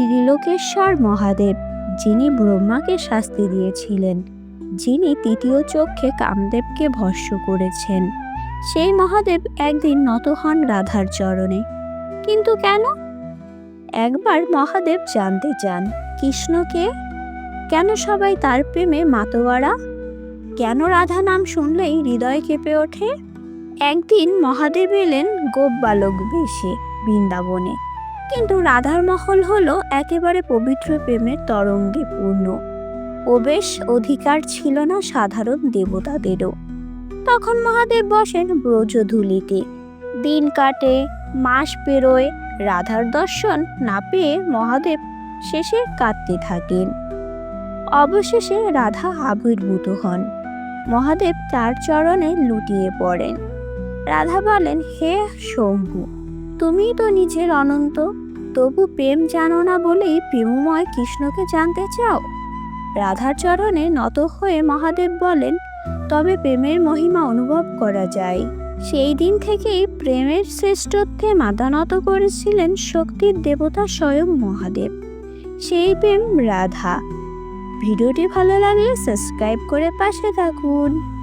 ত্রিলোকেশ্বর মহাদেব, যিনি ব্রহ্মাকে শাস্তি দিয়েছিলেন, যিনি তৃতীয় চক্ষে কামদেবকে ভস্য করেছেন। সেই মহাদেব একদিন নত হন রাধার চরণে। কিন্তু কেন? একবার মহাদেব জানতে চান কৃষ্ণকে কেন সবাই তার প্রেমে মাতোয়ারা? কেন রাধা নাম শুনলেই হৃদয় কেঁপে ওঠে? একদিন মহাদেব এলেন গোপ বালক বেশে বৃন্দাবনে। কিন্তু রাধার মহল হলো একেবারে পবিত্র প্রেমের তরঙ্গে পূর্ণ। প্রবেশ অধিকার ছিল না সাধারণ দেবতাদেরও। তখন মহাদেব বসেন ব্রজধুলিতে। দিন কাটে, মাস পেরোয়, রাধার দর্শন না পেয়ে মহাদেব শেষে কাঁদতে থাকেন। অবশেষে রাধা আবির্ভূত হন। মহাদেব তার চরণে লুটিয়ে পড়েন। রাধা বলেন, হে শম্ভু তুমি তো নিজের অনন্ত। তবু প্রেম জানো না বলেই প্রেমময় কৃষ্ণকে জানতে চাও। রাধার চরণে নত হয়ে মহাদেব বলেন, তবে প্রেমের মহিমা অনুভব করা যায়। সেই দিন থেকেই প্রেমের শ্রেষ্ঠত্বে মাথা নত করেছিলেন শক্তির দেবতা স্বয়ং মহাদেব। সেই প্রেম রাধা। ভিডিওটি ভালো লাগলে সাবস্ক্রাইব করে পাশে থাকুন।